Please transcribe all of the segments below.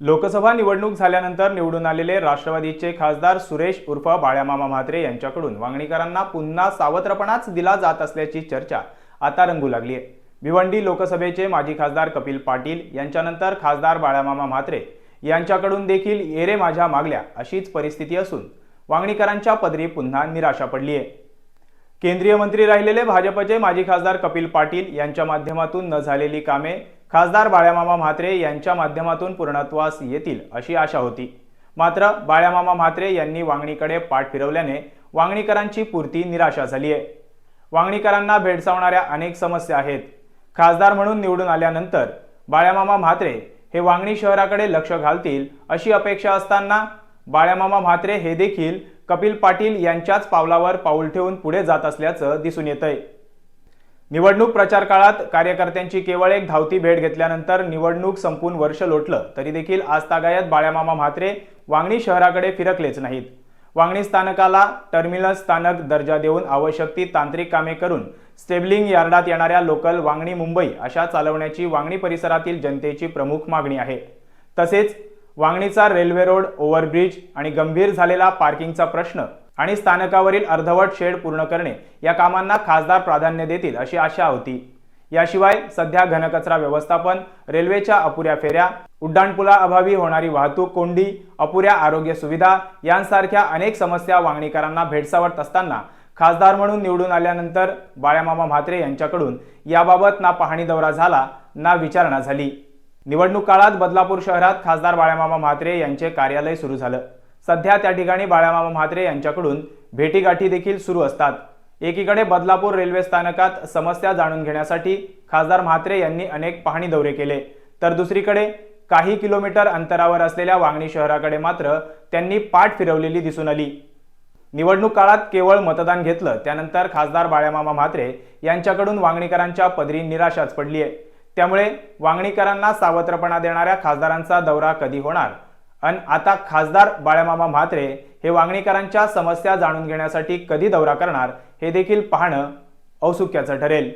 लोकसभा निवडणूक झाल्यानंतर निवडून आलेले राष्ट्रवादीचे खासदार सुरेश उर्फ बाळ्यामामा म्हात्रे यांच्याकडून वांगणीकरांना पुन्हा सावत्रपणाच दिला जात असल्याची चर्चा आता रंगू लागली आहे भिवंडी लोकसभेचे माजी खासदार कपिल पाटील यांच्यानंतर खासदार बाळ्यामामा म्हात्रे यांच्याकडून देखील येरे माझ्या मागल्या अशीच परिस्थिती असून वांगणीकरांच्या पदरी पुन्हा निराशा पडली आहे केंद्रीय मंत्री राहिलेले भाजपचे माजी खासदार कपिल पाटील यांच्या माध्यमातून न झालेली कामे खासदार बाळ्यामामा म्हात्रे यांच्या माध्यमातून पूर्णत्वास येतील अशी आशा होती. मात्र बाळ्यामामा म्हात्रे यांनी वांगणीकडे पाठ फिरवल्याने वांगणीकरांची पूर्ती निराशा झाली आहे. वांगणीकरांना भेडसावणाऱ्या अनेक समस्या आहेत. खासदार म्हणून निवडून आल्यानंतर बाळ्यामामा म्हात्रे हे वांगणी शहराकडे लक्ष घालतील अशी अपेक्षा असताना बाळ्यामामा म्हात्रे हे देखील कपिल पाटील यांच्याच पावलावर पाऊल ठेवून पुढे जात असल्याचं दिसून येतंय. निवडणूक प्रचार काळात कार्यकर्त्यांची केवळ एक धावती भेट घेतल्यानंतर निवडणूक संपून वर्ष लोटलं तरी देखील आजतागायत बाळ्यामामा म्हात्रे वांगणी शहराकडे फिरकलेच नाहीत. वांगणी स्थानकाला टर्मिनल स्थानक दर्जा देऊन आवश्यक ती तांत्रिक कामे करून स्टेबलिंग यार्डात येणाऱ्या लोकल वांगणी मुंबई अशा चालवण्याची वांगणी परिसरातील जनतेची प्रमुख मागणी आहे. तसेच वांगणीचा रेल्वे रोड ओव्हरब्रिज आणि गंभीर झालेला पार्किंगचा प्रश्न आणि स्थानकावरील अर्धवट शेड पूर्ण करणे या कामांना खासदार प्राधान्य देतील अशी आशा होती. याशिवाय सध्या घनकचरा व्यवस्थापन रेल्वेच्या अपुऱ्या फेऱ्या उड्डाणपुलाअभावी होणारी वाहतूक कोंडी अपुऱ्या आरोग्य सुविधा यांसारख्या अनेक समस्या वांगणीकरांना भेडसावत असताना खासदार म्हणून निवडून आल्यानंतर बाळ्यामामा म्हात्रे यांच्याकडून याबाबत ना पाहणी दौरा झाला ना विचारणा झाली. निवडणूक काळात बदलापूर शहरात खासदार बाळ्यामामा म्हात्रे यांचे कार्यालय सुरू झालं. सध्या त्या ठिकाणी बाळ्यामामा म्हात्रे यांच्याकडून भेटीगाठी देखील सुरू असतात. एकीकडे बदलापूर रेल्वे स्थानकात समस्या जाणून घेण्यासाठी खासदार म्हात्रे यांनी अनेक पाहणी दौरे केले. तर दुसरीकडे काही किलोमीटर अंतरावर असलेल्या वांगणी शहराकडे मात्र त्यांनी पाठ फिरवलेली दिसून आली. निवडणूक काळात केवळ मतदान घेतलं त्यानंतर खासदार बाळ्यामामा म्हात्रे यांच्याकडून वांगणीकरांच्या पदरी निराशाच पडली आहे त्यामुळे वांगणीकरांना सावत्रपणा देणाऱ्या खासदारांचा दौरा कधी होणार? अन आता खासदार बाळ्यामामा म्हात्रे हे वांगणीकरांच्या समस्या जाणून घेण्यासाठी कधी दौरा करणार हे देखील पाहणं औत्सुक्याचं ठरेल.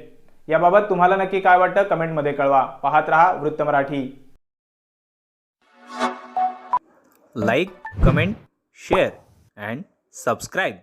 याबाबत तुम्हाला नक्की काय वाटतं कमेंटमध्ये कळवा. पाहत रहा Vritta Marathi. Like comment share and subscribe.